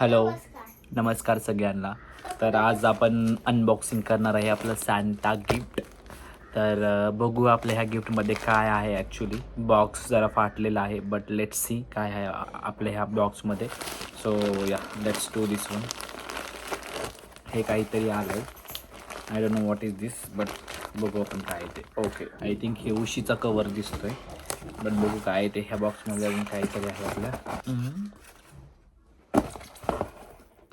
Hello. नमस्कार सगळ्यांना. तर आज आपण अनबॉक्सिंग करणार आहे आपलं सॅन्टा गिफ्ट तर बघू आपल्या ह्या गिफ्टमध्ये काय आहे ॲक्च्युली बॉक्स जरा फाटलेला आहे बट लेट सी काय आहे आपल्या ह्या बॉक्समध्ये सो या लेट्स टू दिस वन हे काहीतरी आलं आहे I don't know what is this but बघू आपण काय आहे ते. ओके आय थिंक हे उशीचा कवर दिसतोय. बट बघू काय आहे ते ह्या बॉक्समध्ये अजून काहीतरी आहे आपल्या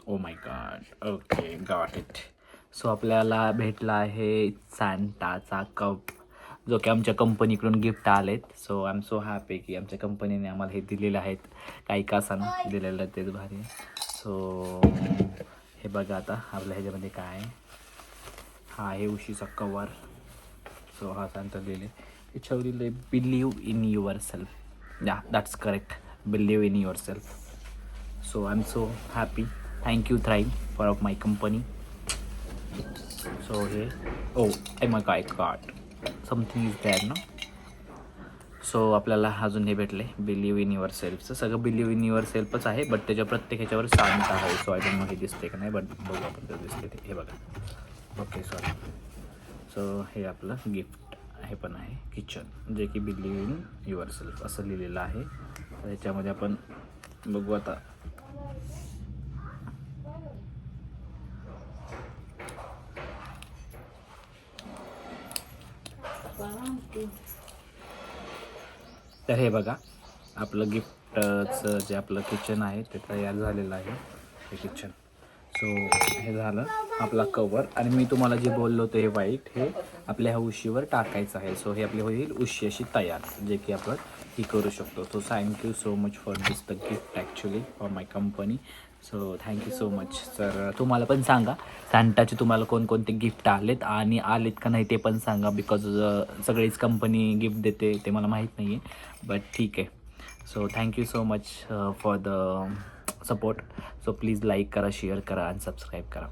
ओ my God okay got it so आपल्याला भेटला आहे सॅन्टाचा कप जो की आमच्या कंपनीकडून गिफ्ट आलेत. So I am so happy की आमच्या कंपनीने आम्हाला हे दिलेले आहेत. काही कासानं दिलेलं आहे तेच भारी. सो हे बघा आता आपल्या ह्याच्यामध्ये काय आहे. हा आहे उशीचा कवर सो हा सांगता लिहिले याच्यावरील लिहिले believe in yourself yeah that's correct believe in yourself so I am so happy you thrive for of my company so हे ओ oh my काय god समथिंग इज दॅर ना सो आपल्याला अजून हे भेटले. बिलीव्ह इन युअर सेल्फचं सगळं believe in your सेल्फच आहे but त्याच्या प्रत्येक ह्याच्यावर सांगता आहे. सो आय डोंट नो हे दिसते का नाही बट बघू आपण दिसते ते. हे बघा. ओके सॉरी सो हे आपलं गिफ्ट हे पण आहे किचन जे की बिलीव्ह इन युअर सेल्फ असं लिहिलेलं आहे. तर याच्यामध्ये आपण बघू आता. तर हे बघा आपलं गिफ्टचं जे आपलं किचन आहे ते तयार झालेलं आहे हे किचन सो हे झालं आपला कवर आणि मी तुम्हाला जे बोललो होतं हे वाईट हे आपल्या ह्या उशीवर टाकायचं आहे. सो हे आपली होईल उशी अशी तयार जे की आपण ही करू शकतो. So thank you so much for this the gift actually for my company so thank you so much sir तुम्हाला पण सांगा सॅन्टाचे तुम्हाला कोणकोणते गिफ्ट आलेत आणि आलेत का नाही ते पण सांगा बिकॉज सगळीच कंपनी गिफ्ट देते ते मला माहीत नाही आहे बट ठीक आहे. So thank you so much for the support so please like करा शेअर करा आणि सबस्क्राईब करा